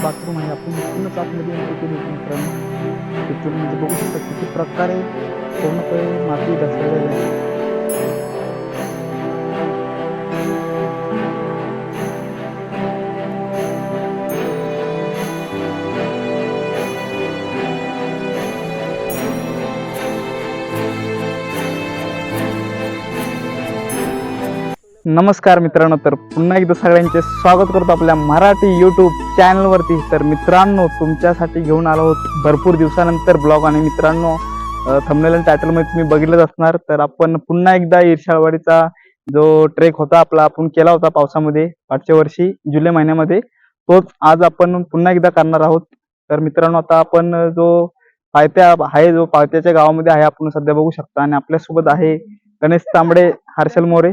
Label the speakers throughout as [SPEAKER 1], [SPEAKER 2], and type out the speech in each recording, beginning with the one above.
[SPEAKER 1] जे बाथरूम आहे. आपण पूर्णच आतमध्ये एंट्री केली होती मित्रांनो. तिथून म्हणजे बघू शकता किती प्रकारे पूर्णपणे माती ढसळलेली आहे. नमस्कार मित्रांनो तर पुन्हा एकदा सगळ्यांचे स्वागत करतो आपल्या मराठी यूट्यूब चॅनलवरती तर मित्रांनो तुमच्यासाठी घेऊन आलो आहोत भरपूर दिवसानंतर ब्लॉग आणि मित्रांनो थंबनेल आणि टायटलमध्ये तुम्ही बघितलंच असणार. तर आपण पुन्हा एकदा ईर्षाळवाडीचा जो ट्रेक होता आपला आपण केला होता पावसामध्ये मागच्या वर्षी जुलै महिन्यामध्ये तोच आज आपण पुन्हा एकदा करणार आहोत. तर मित्रांनो आता आपण जो पायत्या आहे जो पायत्याच्या गावामध्ये आहे आपण सध्या बघू शकता. आणि आपल्यासोबत आहे गणेश तांबडे हर्षल मोरे.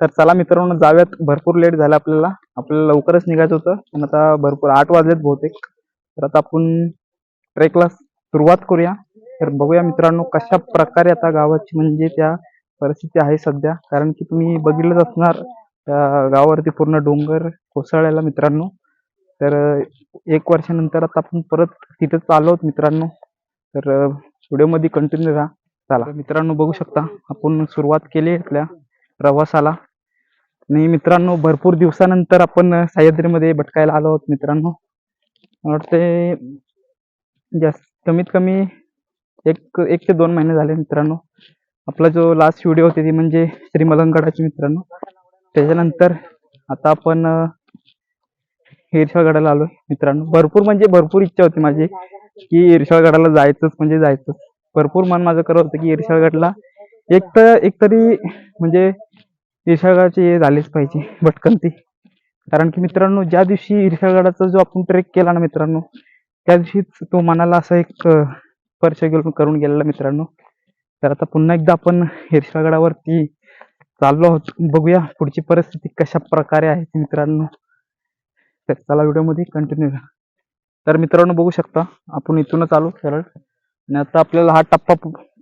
[SPEAKER 1] तर चला मित्रांनो जाव्यात भरपूर लेट झाला आपल्याला. आपल्याला लवकरच निघायचं होतं. पण आता भरपूर आठ वाजलेत बहुतेक. तर आता आपण ट्रेकला सुरुवात करूया. तर बघूया मित्रांनो कशा प्रकारे आता गावाची म्हणजे त्या परिस्थिती आहे सध्या. कारण की तुम्ही बघितलंच असणार त्या गावावरती पूर्ण डोंगर कोसळलेला मित्रांनो. तर एक वर्षानंतर आता आपण परत तिथेच चाललो मित्रांनो. तर व्हिडिओमध्ये कंटिन्यू राहा. चला. मित्रांनो बघू शकता. आपण सुरुवात केली आपल्या प्रवासाला. आणि मित्रांनो भरपूर दिवसानंतर आपण सह्याद्रीमध्ये भटकायला आलो आहोत मित्रांनो. मला वाटते जास्त कमीत कमी एक एक ते दोन महिने झाले मित्रांनो. आपला जो लास्ट व्हिडिओ होती ती म्हणजे श्री मलंगडाची मित्रांनो. त्याच्यानंतर आता आपण अं, आलो आलोय मित्रांनो. भरपूर म्हणजे भरपूर इच्छा होती माझी की ईर्षागडाला जायचंच म्हणजे जायचंच. भरपूर मन माझं करत होतं की ईर्षागडला एक तर एक तरी म्हणजे ईर्षागडाची हे झालीच पाहिजे भटकंती. कारण की मित्रांनो ज्या दिवशी ईर्षागडाचा जो आपण ट्रेक केला ना मित्रांनो त्या दिवशीच तो मनाला असा एक अं, स्पर्श घेऊन करून गेलेला मित्रांनो. तर आता पुन्हा एकदा आपण ईर्षागडावरती चाललो आहोत. बघूया पुढची परिस्थिती कशा प्रकारे आहे ती मित्रांनो. तर चला व्हिडिओमध्ये कंटिन्यू तर मित्रांनो बघू शकता आपण इथूनच आलो सरळ. आणि आता आपल्याला हा टप्पा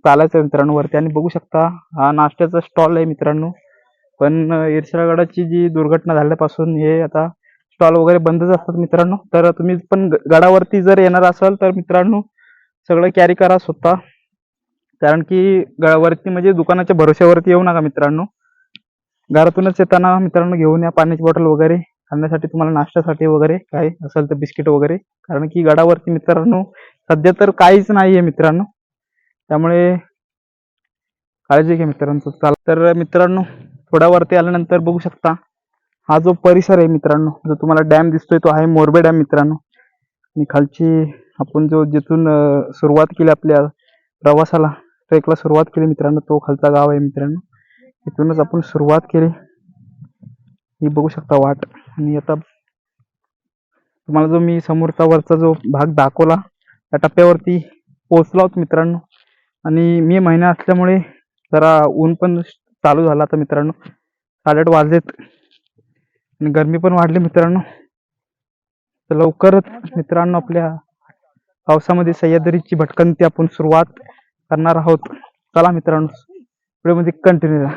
[SPEAKER 1] चालायचा मित्रांनो वरती. आणि बघू शकता हा नाश्त्याचा स्टॉल आहे मित्रांनो. पण अं, जी दुर्घटना झाल्यापासून हे आता स्टॉल वगैरे बंदच असतात मित्रांनो. तर तुम्ही पण गडावरती जर येणार असाल तर मित्रांनो सगळं कॅरी करा स्वतः. कारण की गडावरती म्हणजे दुकानाच्या भरोश्यावरती येऊ नका मित्रांनो. घरातूनच येताना मित्रांनो घेऊन या पाण्याची बॉटल वगैरे खाण्यासाठी तुम्हाला नाश्त्यासाठी वगैरे काय असेल तर बिस्किट वगैरे. कारण की गडावरती मित्रांनो सध्या तर काहीच नाहीये मित्रांनो. त्यामुळे काळजी घ्या मित्रांनो. चाल. तर मित्रांनो थोड्या वरती आल्यानंतर बघू शकता. हा जो परिसर आहे मित्रांनो जो तुम्हाला डॅम दिसतोय तो आहे मोरबे डॅम मित्रांनो. आणि खालची आपण जो जिथून सुरुवात केली आपल्या प्रवासाला ट्रेकला सुरुवात केली मित्रांनो तो खालचा गाव आहे मित्रांनो. इथूनच आपण सुरुवात केली. ही बघू शकता वाट. आणि आता तुम्हाला जो मी समोरचा वरचा जो भाग दाखवला त्या टप्प्यावरती पोहोचला होतो मित्रांनो. आणि मे महिना असल्यामुळे जरा ऊन पण चालू झाला आता मित्रांनो. साडेआठ वाजलेत आणि गरमी पण वाढली मित्रांनो. तर लवकरच मित्रांनो आपल्या पावसामध्ये सह्याद्रीची भटकंती आपण सुरुवात करणार आहोत. चला मित्रांनो पुढेमध्ये कंटिन्यू राहा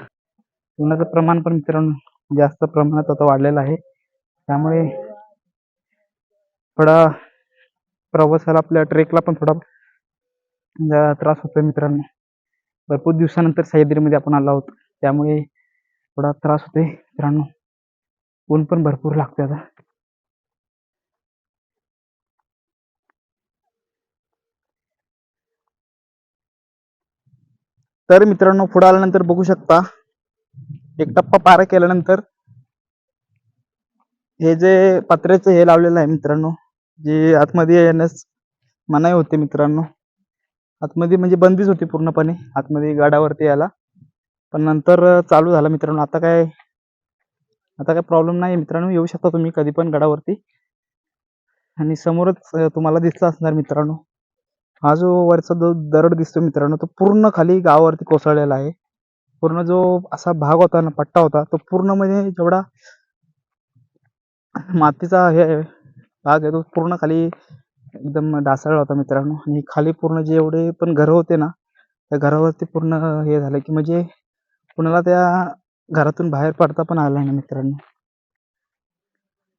[SPEAKER 1] उन्हाचं प्रमाण पण मित्रांनो जास्त प्रमाणात आता वाढलेलं आहे. त्यामुळे थोडा प्रवासाला आपल्या ट्रेकला पण थोडा जरा त्रास होतोय मित्रांनो. भरपूर दिवसानंतर सह्याद्रीमध्ये आपण आलो आहोत. त्यामुळे थोडा त्रास होते मित्रांनो ऊन पण भरपूर लागते आता. तर मित्रांनो पुढे आल्यानंतर बघू शकता एक टप्पा पार केल्यानंतर हे जे पत्र्याचं हे लावलेलं आहे मित्रांनो जे आतमध्ये येण्यास मनाई होते मित्रांनो. आतमध्ये म्हणजे बंदीच होती पूर्णपणे. आतमध्ये गाडावरती यायला. पण नंतर चालू झालं मित्रांनो. आता काय आता काय प्रॉब्लेम नाही मित्रांनो. येऊ शकता तुम्ही कधी पण गडावरती. आणि समोरच तुम्हाला दिसला असणार मित्रांनो. हा जो वरचा जो दरड दिसतो मित्रांनो तो पूर्ण खाली गावावरती कोसळलेला आहे. पूर्ण जो असा भाग होता ना पट्टा होता तो पूर्ण म्हणजे जेवढा मातीचा हे भाग आहे तो पूर्ण खाली एकदम ढासळला होता मित्रांनो. आणि खाली पूर्ण जे एवढे पण घरं होते ना त्या घरावरती पूर्ण हे झालं की म्हणजे कुणाला त्या घरातून बाहेर पडता पण आलं नाही मित्रांनो.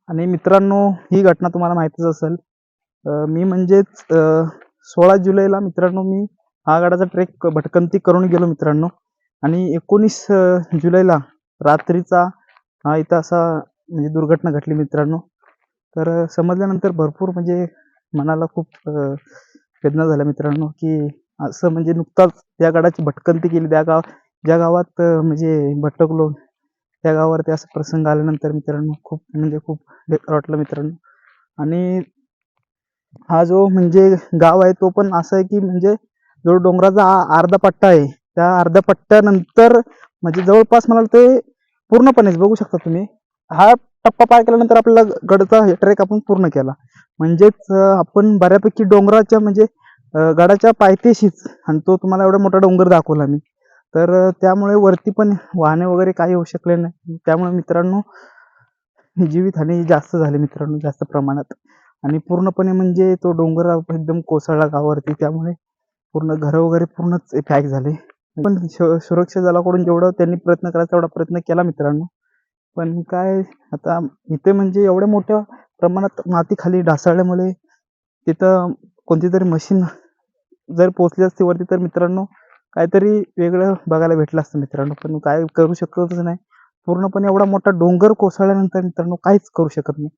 [SPEAKER 1] आणि मित्रांनो ही घटना तुम्हाला माहितीच असेल. मी म्हणजेच सोळा जुलैला मित्रांनो मी हा गडाचा ट्रेक भटकंती करून गेलो मित्रांनो. आणि एकोणीस जुलैला रात्रीचा हा इथं असा म्हणजे दुर्घटना घडली मित्रांनो. तर समजल्यानंतर भरपूर म्हणजे मनाला खूप वेदना झाल्या मित्रांनो की असं म्हणजे नुकताच त्या गडाची भटकंती केली त्या गाव ज्या गावात म्हणजे भटकलो त्या गावावरती असा प्रसंग आल्यानंतर मित्रांनो खूप म्हणजे खूप बेकार वाटलं मित्रांनो. आणि हा जो म्हणजे गाव आहे तो पण असं आहे की म्हणजे जो डोंगराचा अर्धा पट्टा आहे त्या अर्ध्या पट्ट्यानंतर म्हणजे जवळपास मला ते पूर्णपणेच बघू शकता तुम्ही. हा टप्पा पार केल्यानंतर आपल्याला गडचा ट्रेक आपण पूर्ण केला. म्हणजेच आपण बऱ्यापैकी डोंगराच्या म्हणजे गडाच्या पायथ्याशीच आणि तो तुम्हाला एवढा मोठा डोंगर दाखवला मी. तर त्यामुळे वरती पण वाहने वगैरे काही होऊ शकले नाही. त्यामुळे मित्रांनो जीवितहानी जास्त झाली मित्रांनो जास्त प्रमाणात. आणि पूर्णपणे म्हणजे तो डोंगर एकदम कोसळला गावावरती त्यामुळे पूर्ण घरं वगैरे पूर्णच पॅक झाले. पण सुरक्षा दलाकडून जेवढं त्यांनी प्रयत्न करायचा तेवढा प्रयत्न केला मित्रांनो. पण काय आता इथे म्हणजे एवढ्या मोठ्या प्रमाणात माती खाली ढासळल्यामुळे तिथं कोणती तरी मशीन जर पोचली असती वरती तर मित्रांनो काहीतरी वेगळं बघायला भेटलं असतं मित्रांनो. पण काय करू शकतच नाही. पूर्णपणे एवढा मोठा डोंगर कोसळल्यानंतर मित्रांनो काहीच करू शकत नाही.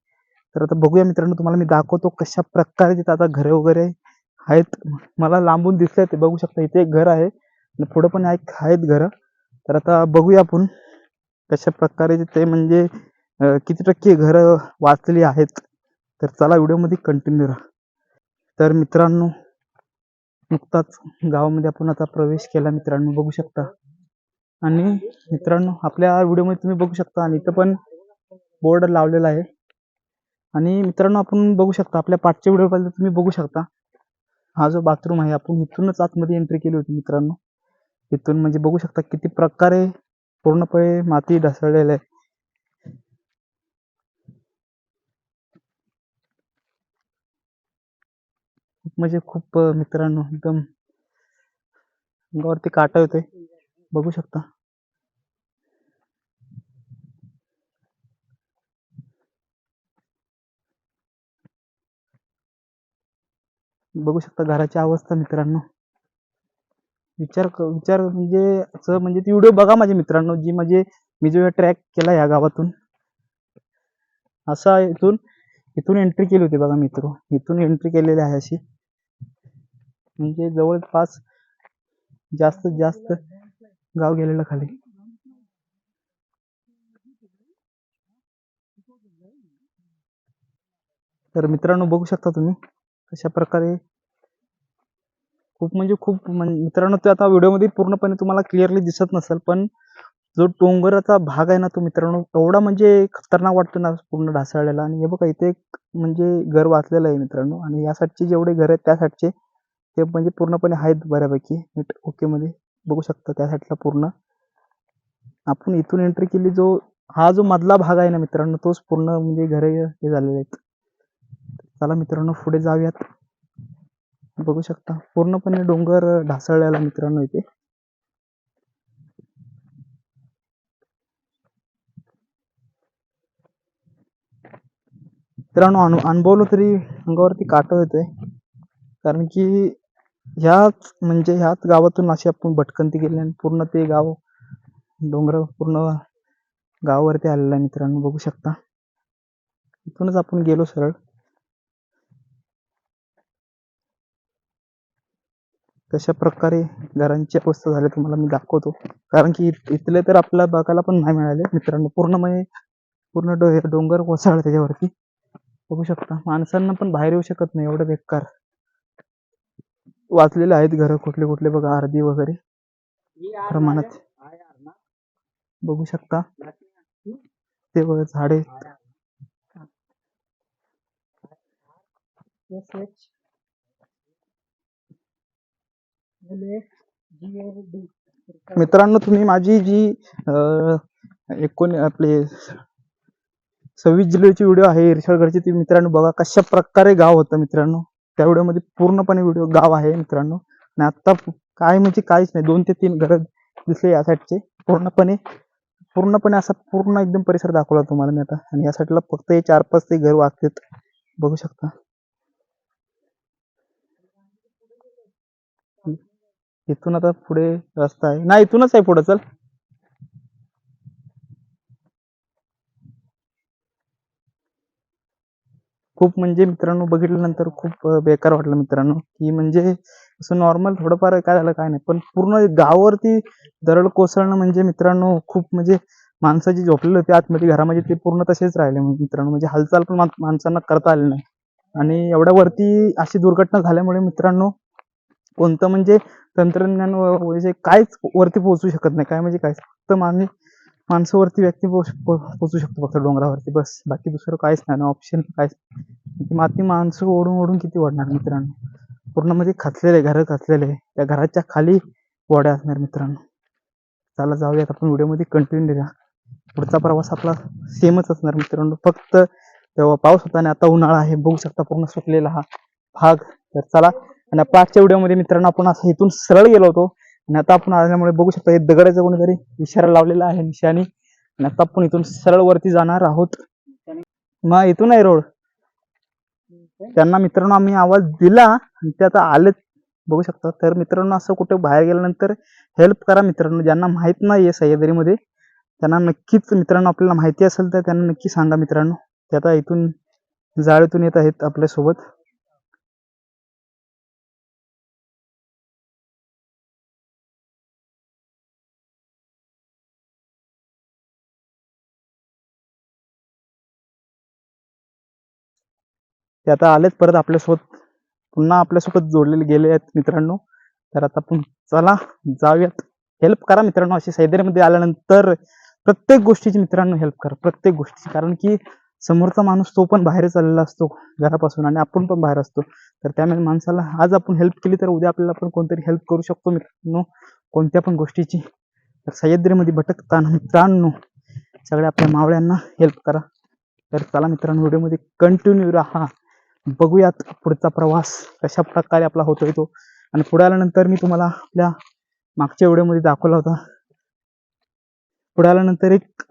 [SPEAKER 1] तर आता बघूया मित्रांनो तुम्हाला मी दाखवतो कशा प्रकारे तिथं आता घरे वगैरे आहेत. मला लांबून दिसले ते बघू शकता. इथे एक घर आहे आणि पुढं पण एक आहेत घरं. तर आता बघूया आपण कशा प्रकारे तिथे म्हणजे किती टक्के घरं वाचलेली आहेत. तर चला व्हिडिओमध्ये कंटिन्यू राहा. तर मित्रांनो नुकताच गावामध्ये आपण आता प्रवेश केला मित्रांनो बघू शकता. आणि मित्रांनो आपल्या व्हिडिओमध्ये तुम्ही बघू शकता आणि इथं पण बोर्ड लावलेला आहे. आणि मित्रांनो आपण बघू शकता आपल्या पाठच्या व्हिडिओ पाहिजे तुम्ही बघू शकता हा जो बाथरूम आहे आपण इथूनच आतमध्ये एंट्री केली होती मित्रांनो. इथून म्हणजे बघू शकता किती प्रकारे पूर्णपणे माती ढासळलेलं आहे खूप म्हणजे खूप मित्रांनो एकदम अंगावरती काटा येतोय. बघू शकता. बघू शकता घराची अवस्था मित्रांनो. विचार विचार म्हणजे असं म्हणजे ती व्हिडिओ बघा माझे मित्रांनो जी म्हणजे मी जो ट्रॅक केला या गावातून. असा इथून इथून एंट्री केली होती बघा मित्र. इथून एंट्री केलेली आहे अशी. म्हणजे जवळपास जास्तीत जास्त गाव गेलेलं खाली. तर मित्रांनो बघू शकता तुम्ही अशा प्रकारे खूप म्हणजे खूप म्हणजे मित्रांनो ते आता व्हिडिओमध्ये पूर्णपणे तुम्हाला क्लिअरली दिसत नसेल पण जो डोंगराचा भाग आहे ना तो मित्रांनो एवढा म्हणजे खतरनाक वाटतो ना पूर्ण ढासळलेला. आणि हे बघा इथे एक म्हणजे घर वाचलेलं आहे मित्रांनो. आणि या साईडचे जेवढे घर आहेत त्या साईडचे ते म्हणजे पूर्णपणे आहेत बऱ्यापैकी. नीट ओके मध्ये बघू शकता त्या साईडला पूर्ण. आपण इथून एंट्री केली जो हा जो मधला भाग आहे ना मित्रांनो तोच पूर्ण म्हणजे घरे हे झालेले आहेत. चला मित्रांनो पुढे जाऊयात. बघू शकता पूर्णपणे डोंगर ढासळलेला मित्रांनो इथे. मित्रांनो अनुभवलो अनुभवलं तरी अंगावरती काट येतोय कारण की ह्याच म्हणजे ह्याच गावातून अशी आपण भटकंती केली आणि पूर्ण ते गाव डोंगर पूर्ण गावावरती आलेलं आहे मित्रांनो बघू शकता. इथूनच आपण गेलो सरळ. कशा प्रकारे घरांची अवस्था झाली तुम्हाला मी दाखवतो. कारण की इथले तर आपल्याला बघायला पण नाही मिळाले मित्रांनो. पूर्ण म्हणजे पूर्ण डो डोंगर कोसळला त्याच्यावरती. बघू शकता. माणसांना पण बाहेर येऊ शकत नाही एवढं बेकार. वाचलेले आहेत घरं कुठले कुठले बघा अर्धी वगैरे. प्रमाणात बघू शकता. ते बघा झाडे. मित्रांनो तुम्ही माझी जी एकोण आपले सव्वीस जुलैची व्हिडिओ आहे इरशाळगडची ती मित्रांनो बघा कशा प्रकारे गाव होतं मित्रांनो. त्या व्हिडिओमध्ये पूर्णपणे व्हिडिओ गाव आहे मित्रांनो. आणि आत्ता काय म्हणजे काहीच नाही. दोन ते तीन घरं दिसले या साईडचे पूर्णपणे पूर्णपणे असा पूर्ण एकदम परिसर दाखवला तुम्हाला मी आता. आणि या साईडला फक्त हे चार पाच ते घर वागतात बघू शकता. इथून आता पुढे रस्ता आहे. ना इथूनच आहे पुढे. चल. खूप म्हणजे मित्रांनो बघितल्यानंतर खूप बेकार वाटलं मित्रांनो. की म्हणजे असं नॉर्मल थोडंफार काय झालं काय नाही. पण पूर्ण गावावरती दरड कोसळणं म्हणजे मित्रांनो खूप म्हणजे माणसं जी झोपलेली होती. आतमध्ये घरामध्ये ते पूर्ण तसेच राहिले मित्रांनो. म्हणजे हालचाल पण माणसांना करता आली नाही. आणि एवढ्या वरती अशी दुर्घटना झाल्यामुळे मित्रांनो कोणतं म्हणजे तंत्रज्ञान म्हणजे काहीच वरती पोहोचू शकत नाही. काय म्हणजे काय फक्त माणूस माणसं वरती व्यक्ती पोहोच- पोचू शकतो फक्त डोंगरावरती. बस बाकी दुसरं काहीच नाही. ऑप्शन काहीच माती माणसं ओढून ओढून किती ओढणार मित्रांनो? पूर्ण म्हणजे मध्ये खचलेले घर खचलेले त्या घराच्या खाली वड्या असणार मित्रांनो. चला जाऊयात. आपण व्हिडिओमध्ये कंटिन्यू देऊया पुढचा प्रवास आपला सेमच असणार मित्रांनो. फक्त तेव्हा पाऊस होता आणि आता उन्हाळा आहे. बघू शकता पूर्ण सुकलेला हा भाग. तर चला. आणि पाचच्या व्हिडिओमध्ये मित्रांनो आपण असं इथून सरळ गेलो होतो. आणि आता आपण आल्यामुळे बघू शकता हे दगडाचं कोणीतरी इशारा लावलेला आहे निशाने आणि आता आपण इथून सरळ वरती जाणार आहोत. मग इथून आहे रोड. त्यांना मित्रांनो आम्ही आवाज दिला आणि ते आता आलेत. बघू शकता. तर मित्रांनो असं कुठे बाहेर गेल्यानंतर हेल्प करा मित्रांनो. ज्यांना माहीत नाहीये सह्याद्रीमध्ये त्यांना नक्कीच मित्रांनो आपल्याला माहिती असेल तर त्यांना नक्की सांगा मित्रांनो. ते आता इथून जाळीतून येत आहेत आपल्यासोबत. ते आता आलेच परत आपल्यासोबत पुन्हा आपल्यासोबत जोडलेले गेले आहेत मित्रांनो. तर आता आपण चला जाऊयात. हेल्प करा मित्रांनो अशी सैद्रीमध्ये आल्यानंतर प्रत्येक गोष्टीची मित्रांनो हेल्प करा प्रत्येक गोष्टीची. कारण की समोरचा माणूस तो पण बाहेर चाललेला असतो घरापासून आणि आपण पण बाहेर असतो. तर त्यामुळे माणसाला आज आपण हेल्प केली तर उद्या आपल्याला पण कोणतरी हेल्प करू शकतो मित्रांनो कोणत्या पण गोष्टीची. तर सह्याद्रीमध्ये भटकताना मित्रांनो सगळ्या आपल्या मावळ्यांना हेल्प करा. तर चला मित्रांनो व्हिडिओमध्ये कंटिन्यू राहा. बघूयात पुढचा प्रवास कशा प्रकारे आपला होतोय तो. आणि पुढे आल्यानंतर मी तुम्हाला आपल्या मागच्या व्हिडिओमध्ये दाखवला होता. पुढे आल्यानंतर एक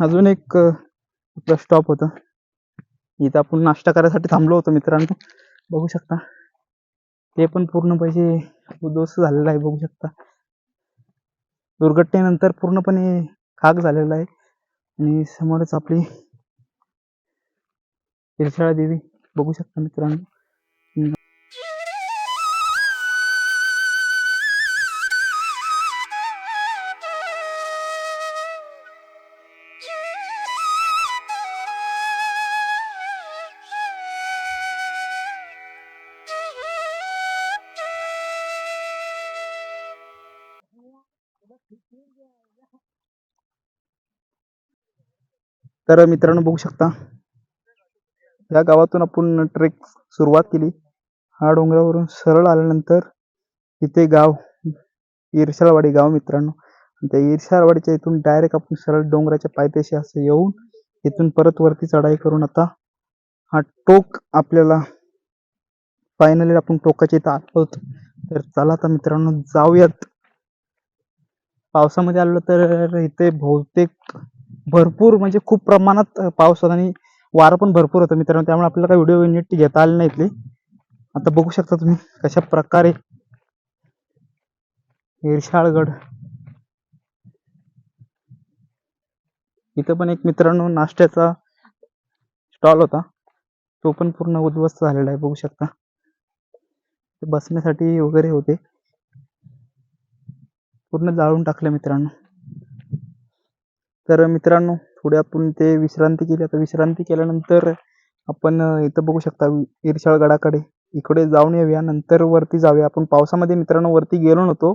[SPEAKER 1] अजून एक आपलं स्टॉप होतं. इथं आपण नाश्ता करायसाठी थांबलो होतो मित्रांनो. बघू शकता. ते पण पूर्ण पैसे उद्ध्वस्त झालेलं आहे बघू शकता. दुर्घटनेनंतर पूर्णपणे खाक झालेला आहे. आणि समोरच आपली इरशाळा देवी. बघू शकता मित्रांनो. तर मित्रांनो बघू शकता या गावातून आपण ट्रेक सुरुवात केली. हा डोंगरावरून सरळ आल्यानंतर इथे गाव इरशाळवाडी गाव मित्रांनो. त्या ईर्षाळवाडीच्या इथून डायरेक्ट आपण सरळ डोंगराच्या पायथ्याशी असं येऊन इथून परत वरती चढाई करून आता हा टोक आपल्याला फायनली आपण टोकाच्या इथं आलो आहोत तर चला आता मित्रांनो जाऊयात. पावसामध्ये आलो तर इथे बहुतेक भरपूर म्हणजे खूप प्रमाणात पावसात पाऊस आणि वारं पण भरपूर होतं मित्रांनो त्यामुळे आपल्याला काही व्हिडिओ नीट घेता आले नाही इथले. आता बघू शकता तुम्ही कशा प्रकारे इरशाळगड इथं पण एक मित्रांनो नाश्त्याचा स्टॉल होता. तो पण पूर्ण उद्ध्वस्त झालेला आहे बघू शकता. बसण्यासाठी वगैरे होते. पूर्ण जाळून टाकलं मित्रांनो. तर मित्रांनो थोडी आपण ते विश्रांती केली. आता विश्रांती केल्यानंतर आपण इथं बघू शकता इरशाळ गडाकडे. इकडे जाऊन येऊया. नंतर वरती जाऊया. आपण पावसामध्ये मित्रांनो वरती गेलो नव्हतो.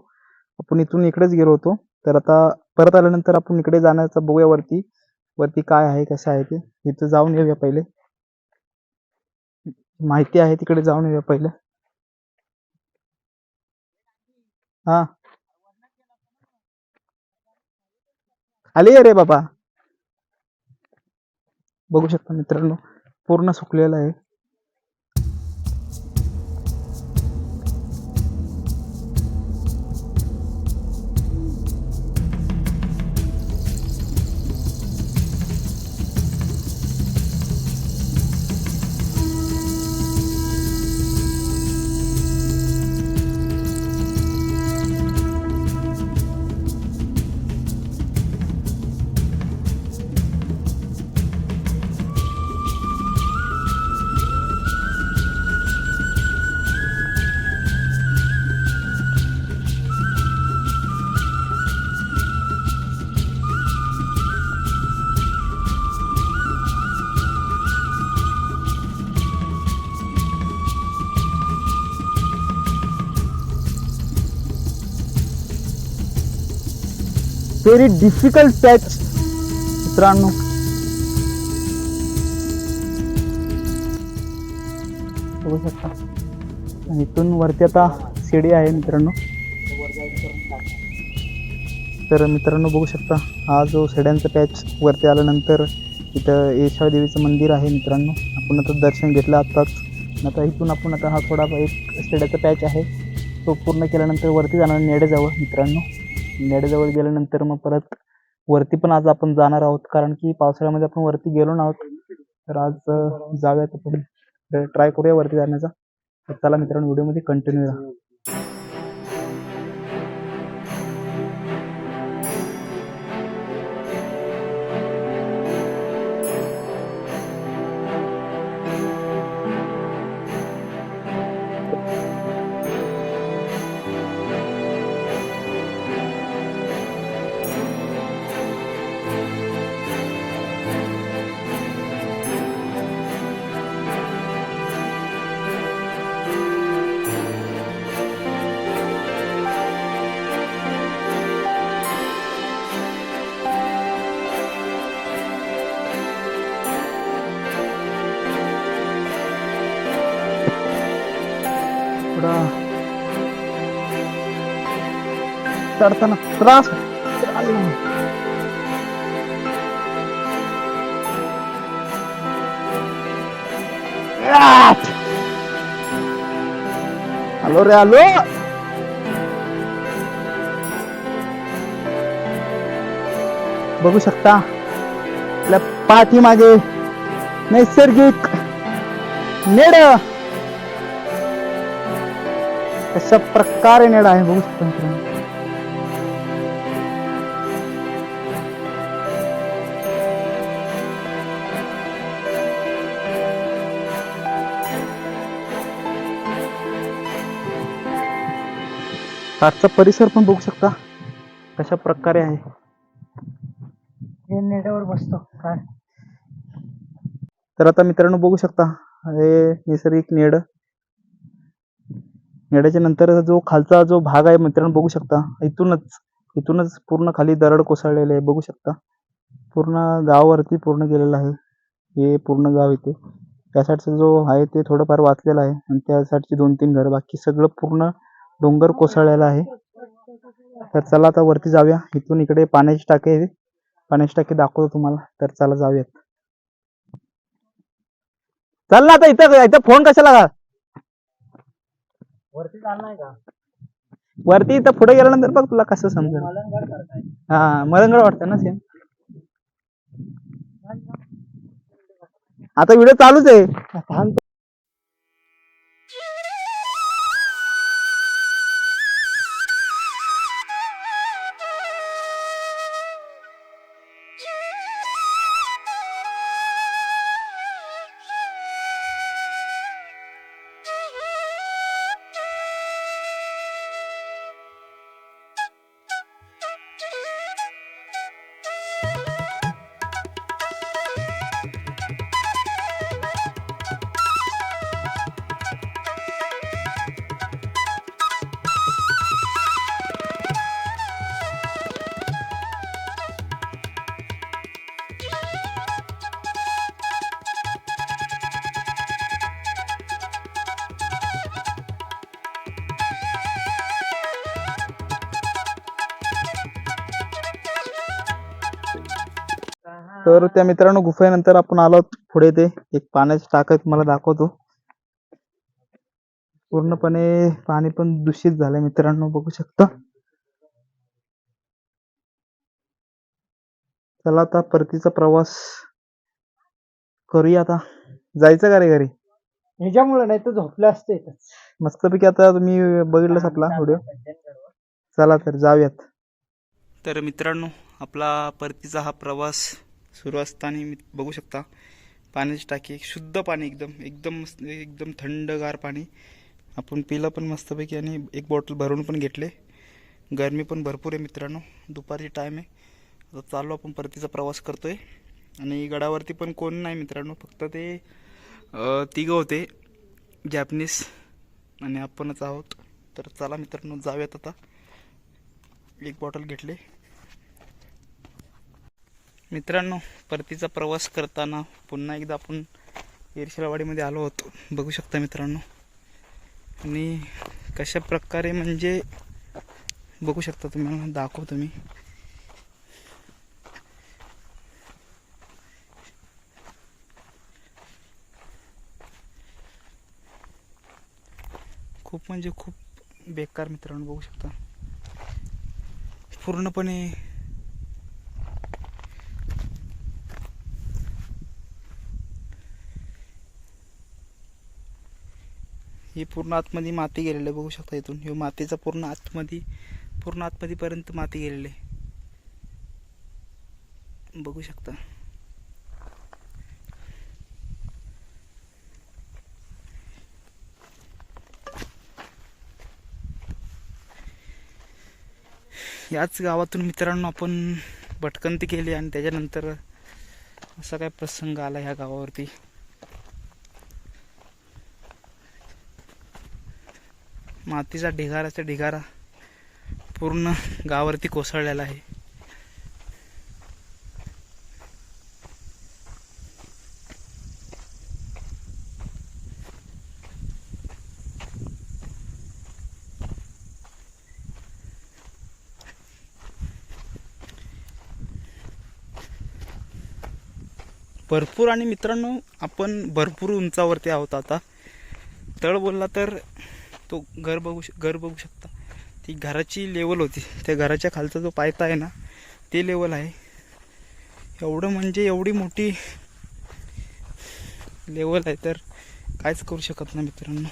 [SPEAKER 1] आपण इथून इकडेच गेलो होतो. तर आता परत आल्यानंतर आपण इकडे जाण्याचा बघूया वरती. वरती काय आहे कसं आहे ते. इथं जाऊन येऊया पहिले. माहिती आहे तिकडे जाऊन येऊया पहिले. हा. आले रे बाबा. बघू शकता मित्रांनो पूर्ण सुकलेला आहे. Very difficult patch. मित्रांनो. बघू शकता. आणि इथून वरती आता शिडी आहे मित्रांनो. तर मित्रांनो बघू शकता हा जो शेड्यांचा पॅच वरती आल्यानंतर इथं येशा देवीचं मंदिर आहे मित्रांनो. आपण आता दर्शन घेतलं आत्ताच. आता इथून आपण आता हा थोडा एक शेड्याचा पॅच आहे. तो पूर्ण केल्यानंतर वरती जाणार जावं मित्रांनो. नेडेजवळ गेल्यानंतर मग परत वरती पण आज आपण जाणार आहोत. कारण की पावसाळ्यामध्ये आपण वरती गेलो आहोत तर आज जाऊयात आपण. ट्राय करूया वरती जाण्याचा. तर चला मित्रांनो व्हिडिओमध्ये कंटिन्यू राहा थोडा चढताना त्रास. हॅलो आलो रे आलो. बघू शकता आपल्या पाठीमागे नैसर्गिक नेड. कशा प्रकारे नेड आहे बघू शकता मित्रांनो. आजचा परिसर पण बघू शकता कशा प्रकारे आहे. नेटावर बसतो. काय? तर आता मित्रांनो बघू शकता हे नैसर्गिक नेड नेड्याच्या नंतर जो खालचा जो भाग आहे मित्रांनो बघू शकता. इथूनच इथूनच पूर्ण खाली दरड कोसळलेले आहे बघू शकता. पूर्ण गावावरती पूर्ण गेलेलं आहे. हे पूर्ण गाव इथे. त्या साईडचा जो आहे ते थोडंफार वाचलेलं आहे. आणि त्या साईडची दोन तीन घर. बाकी सगळं पूर्ण डोंगर कोसळलेला आहे. तर चला आता वरती जाऊया. इथून इकडे पाण्याची टाकी पाण्याची टाकी दाखवतो तुम्हाला. तर चला जाऊयात. चल ना आता इथं इथं फोन कशाला
[SPEAKER 2] वरती चालणार का?
[SPEAKER 1] वरती इथं पुढे गेल्यानंतर बघ तुला कसं समजेल. हा मलंगड वाटतं ना सेम आता व्हिडिओ चालूच आहे. तर त्या मित्रांनो गुफेनंतर आपण आलो पुढे ते. एक पाण्याची टाक आहे तुम्हाला दाखवतो. पूर्णपणे पाणी पण दूषित झालंय मित्रांनो बघू शकता. चला आता परतीचा प्रवास करूया आता. जायचं का रे घरी?
[SPEAKER 2] ह्याच्यामुळे नाही तर झोपलं असते
[SPEAKER 1] मस्तपैकी आता तुम्ही बघितलंच आपला व्हिडिओ. चला तर जाऊयात. तर मित्रांनो आपला परतीचा हा प्रवास सुरू असताना मी बघू शकता पाण्याची टाकी शुद्ध पाणी एकदम एकदम मस्त एकदम थंडगार पाणी. आपण पिलं पण मस्तपैकी आणि एक बॉटल भरून पण घेतले. गरमी पण भरपूर आहे मित्रांनो. दुपारची टाईम आहे. आता चालू आपण परतीचा प्रवास करतो आहे आणि गडावरती पण कोण नाही मित्रांनो. फक्त ते तिघं होते. जॅपनीस आणि आपणच आहोत. तर चला मित्रांनो जाऊयात आता. एक बॉटल घेतले. मित्रांनो परतीचा प्रवास करताना पुन्हा एकदा आपण येरशिलावाडीमध्ये आलो होतो. बघू शकता मित्रांनो. आणि कशा प्रकारे म्हणजे बघू शकता तुम्हाला दाखवतो मी खूप म्हणजे खूप बेकार मित्रांनो बघू शकता. पूर्णपणे ही पूर्ण आतमध्ये माती गेलेली आहे बघू शकता इथून. हे मातीचा पूर्ण आतमध्ये पूर्ण आतमध्येपर्यंत माती गेलेली आहे. बघू शकता. याच गावातून मित्रांनो आपण भटकंती केली आणि त्याच्यानंतर असा काय प्रसंग आला ह्या गावावरती. मातीचा ढिगाराचा ढिगारा पूर्ण गावावरती कोसळलेला आहे. भरपूर आणि मित्रांनो आपण भरपूर उंचावरती आहोत आता. तळ बोलला तर तो घर बघू श- घर बघू शकता. ती घराची लेवल होती. त्या घराच्या खालचा जो पायता आहे ना ते लेवल आहे. एवढं म्हणजे एवढी मोठी लेवल आहे तर काहीच करू शकत नाही मित्रांनो.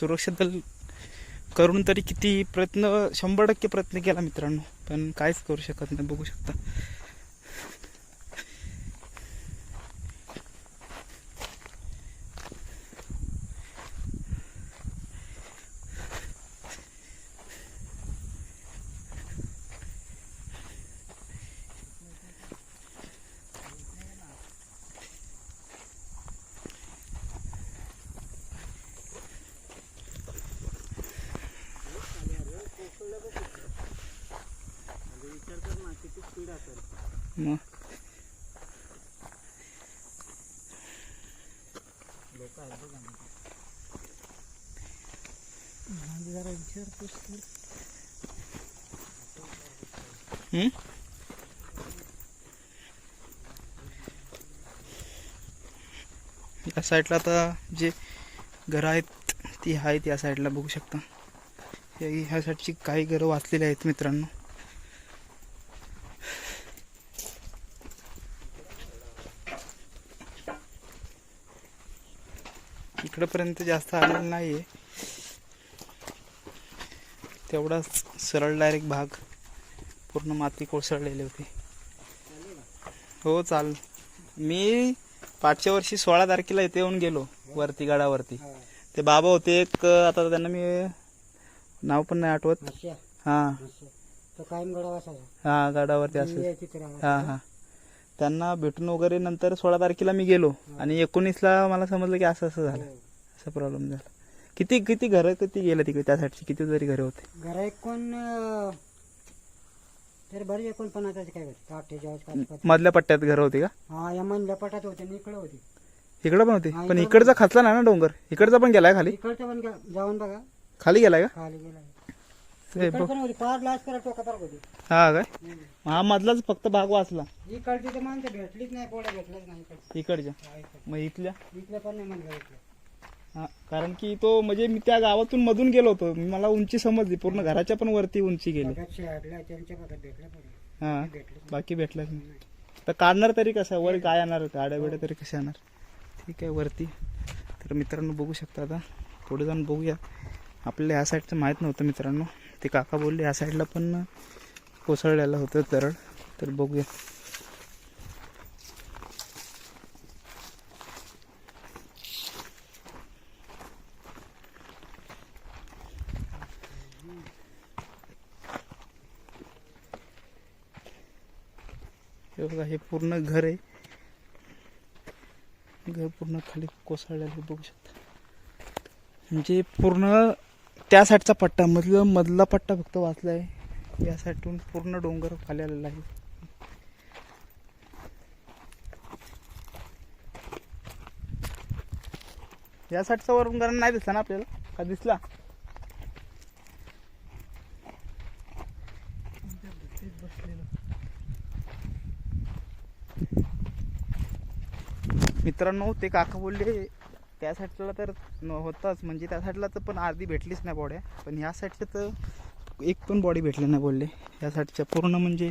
[SPEAKER 1] सुरक्षा दल करून तरी किती प्रयत्न शंभर टक्के प्रयत्न केला मित्रांनो. पण काहीच करू शकत नाही बघू शकता मग
[SPEAKER 2] जरा विचारपूस कर.
[SPEAKER 1] हम्म? या साईडला आता जे घरं आहेत ती आहेत या साईडला बघू शकता. ह्या साईडची काही घरं वाचलेली आहेत मित्रांनो. इकडंपर्यंत जास्त आलेलं नाही आहे तेवढाच सरळ डायरेक्ट भाग. पूर्ण माती कोसळलेली होती. हो चाल. मी पाचच्या वर्षी सोळा तारखेला इथे येऊन गेलो वरती गडावरती. ते बाबा होते एक आता त्यांना मी नाव पण नाही आठवत. हां. हां गडावरती असं
[SPEAKER 2] यायची तर आवाज.
[SPEAKER 1] हां हां. त्यांना भेटून वगैरे नंतर सोळा तारखेला मी गेलो. आणि एकोणीसला मला समजलं की असं असं झालं.
[SPEAKER 2] हो.
[SPEAKER 1] असा प्रॉब्लेम झाला. किती किती घरं किती गेले तिकडे त्या साईडची किती तरी घरं होते?
[SPEAKER 2] घरा एकूण अं, तर बरी एकोणपन्नासाचे काय होते अठ्ठेचाळीस पाच
[SPEAKER 1] मधल्या पट्ट्यात घरं होती का?
[SPEAKER 2] हा यमन लपाटात होते आणि इकडे होती.
[SPEAKER 1] इकडं पण होती? पण
[SPEAKER 2] इकडं
[SPEAKER 1] इकडचा खचला नाही ना डोंगर? इकडचा पण गेलाय खाली?
[SPEAKER 2] इकडचं पण गा- जाऊन बघा.
[SPEAKER 1] खाली गेलाय का?
[SPEAKER 2] खाली गेला
[SPEAKER 1] ते
[SPEAKER 2] इकडे
[SPEAKER 1] बघ.
[SPEAKER 2] पण होती. पार लाच करा टोका पार होती.
[SPEAKER 1] हा काय?
[SPEAKER 2] हम्म.
[SPEAKER 1] हा मधलाच फक्त भाग वाचला.
[SPEAKER 2] इकडची तर माणसं भेटलीच नाही पोळ्या भेटल्याच नाही इकडची.
[SPEAKER 1] इकडच्या.
[SPEAKER 2] इकडची.
[SPEAKER 1] मग इथल्या?
[SPEAKER 2] इकडे पण नाही म्हणलं इकडे
[SPEAKER 1] हा कारण की तो म्हणजे मी त्या गावातून मधून गेलो होतो. मला उंची समजली. पूर्ण घराच्या पण वरती उंची गेली.
[SPEAKER 2] बघत शेडला त्यांच्या बघत भेटलं पण.
[SPEAKER 1] हा
[SPEAKER 2] भेटलं
[SPEAKER 1] बाकी भेटलाच नाही. तर काढणार तरी कसं? वर काय येणार? गाड्या बिड्या तरी कशा येणार? ठीक आहे वरती. तर मित्रांनो बघू शकता आता. पुढे जाऊन बघूया. आपल्याला ह्या साईडचं माहीत नव्हतं मित्रांनो. ते काका बोलले ह्या साईडला पण कोसळलेलं होतं दरड तर बघूया. हे बघा हे पूर्ण घर आहे. घर पूर्ण खाली कोसळलेलं बघू शकता. म्हणजे पूर्ण त्या साईडचा पट्टा मधलं मधला पट्टा फक्त वाचला आहे या साईडून पूर्ण डोंगर खाली आलेला आहे. या साईडचा वरून कारण नाही दिसला ना आपल्याला? का दिसला? मित्रांनो ते काका बोलले त्या साईडला तर होताच. म्हणजे त्या साईडला तर पण अर्धी भेटलीच नाही बॉड्या. पण ह्या साईडच्या तर एक पण बॉडी भेटली नाही बोलले. या साईडच्या पूर्ण म्हणजे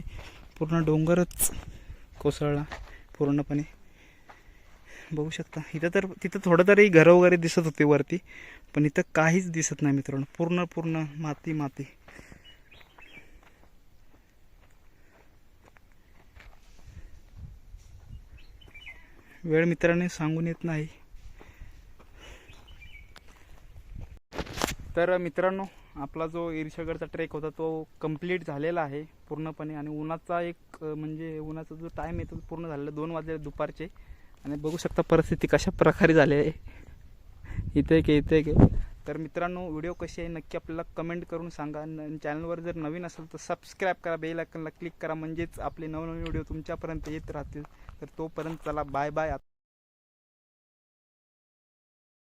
[SPEAKER 1] पूर्ण डोंगरच कोसळला पूर्णपणे. बघू शकता. इथं तर तिथं थोडं तरी घरं वगैरे दिसत होते वरती पण इथं काहीच दिसत नाही मित्रांनो. पूर्ण पूर्ण माती माती. वेळ मित्राने सांगून येत नाही. तर मित्रांनो आपला जो इरशगडचा ट्रेक होता तो कंप्लीट झालेला आहे पूर्णपणे. आणि उन्हाचा एक म्हणजे उन्हाचा जो टाईम आहे तो पूर्ण झालेला दोन वाजले दुपारचे. आणि बघू शकता परिस्थिती कशा प्रकारे झाली आहे. इथे की इथे की तर मित्रांनो व्हिडिओ कसे आहे नक्की आपल्याला कमेंट करून सांगा. चॅनलवर जर नवीन असेल तर सबस्क्राईब करा. बेल आयकनला क्लिक करा. म्हणजेच आपले नवनवीन व्हिडिओ तुमच्यापर्यंत येत राहतील. तर तोपर्यंत चला बाय बाय.